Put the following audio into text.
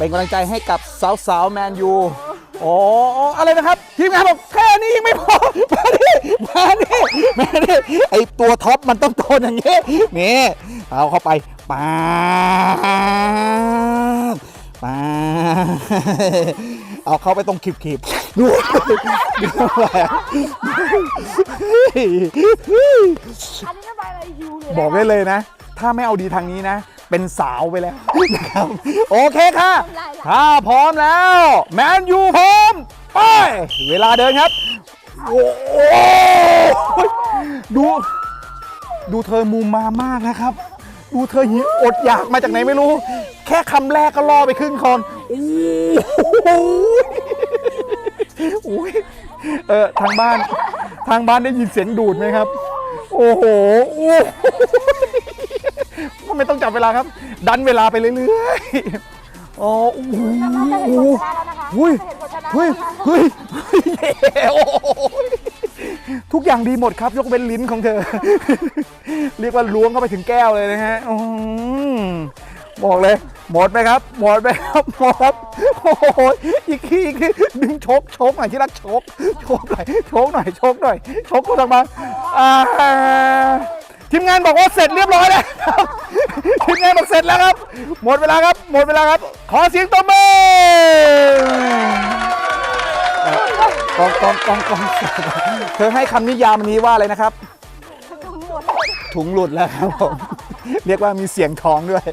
เป็นกำลังใจให้กับสาวสาวแมนยูโอ้อะไรนะครับทีมงานบอกแค่นี้ยังไม่พอมาดิมาดิมาดิไอตัวท็อปมันต้องโดนอย่างนี้นี่เอาเข้าไปปาดปาดเอาเข้าไปตรงขีบขีบๆดูดูอะไรอะอันนี้ก็ไปอะไรฮิวเลยบอกได้เลยนะ ถ้าไม่เอาดีทางนี้นะ เป็นสาวไปแล้วนะครับ โอเคค่ะ ถ้าพร้อมแล้ว แมนยูพร้อม ไป เวลาเดินครับ โอ้โหดู ดูเธอมูมามากนะครับ ดูเธอหิวอดอยากมาจากไหนไม่รู้ แค่คำแรกก็ล่อไปครึ่งคอนโอ้โหโอ้ยเออทางบ้าน ทางบ้านได้ยินเสียงดูดไหมครับ โอ้โห ไม่ต้องจับเวลาครับ ดันเวลาไปเรื่อยๆอ๋อโอ้โหจะเห็นผลชนะแล้วนะคะหุ้ยจะเห็นผลชนะเฮ้ยแล้วนะคะเฮ้ยเฮ้ยโอ้โหทุกอย่างดีหมดครับ ยกเป็นลิ้นของเธอ เรียกว่าล้วงเข้าไปถึงแก้วเลยนะฮะอื้อหือบอกเลย หมดไหมครับ หมดไหมครับ หมดครับ โอ้โหอีกทีอีกทีดึงชกชกหน่อยที่รักชกชกหน่อยชกหน่อยชกหน่อยชกกูทางมาอ่าทีมงานบอกว่าเสร็จเรียบร้อยแล้วครับ ทีมงานบอกเสร็จแล้วครับ หมดเวลาครับ หมดเวลาครับ ขอเสียงตบมือกองกองกองกองเธอให้คำนิยามอันนี้ว่าอะไรนะครับถุงหมดถุงหลุดแล้วครับผม เรียกว่ามีเสียงท้องด้วย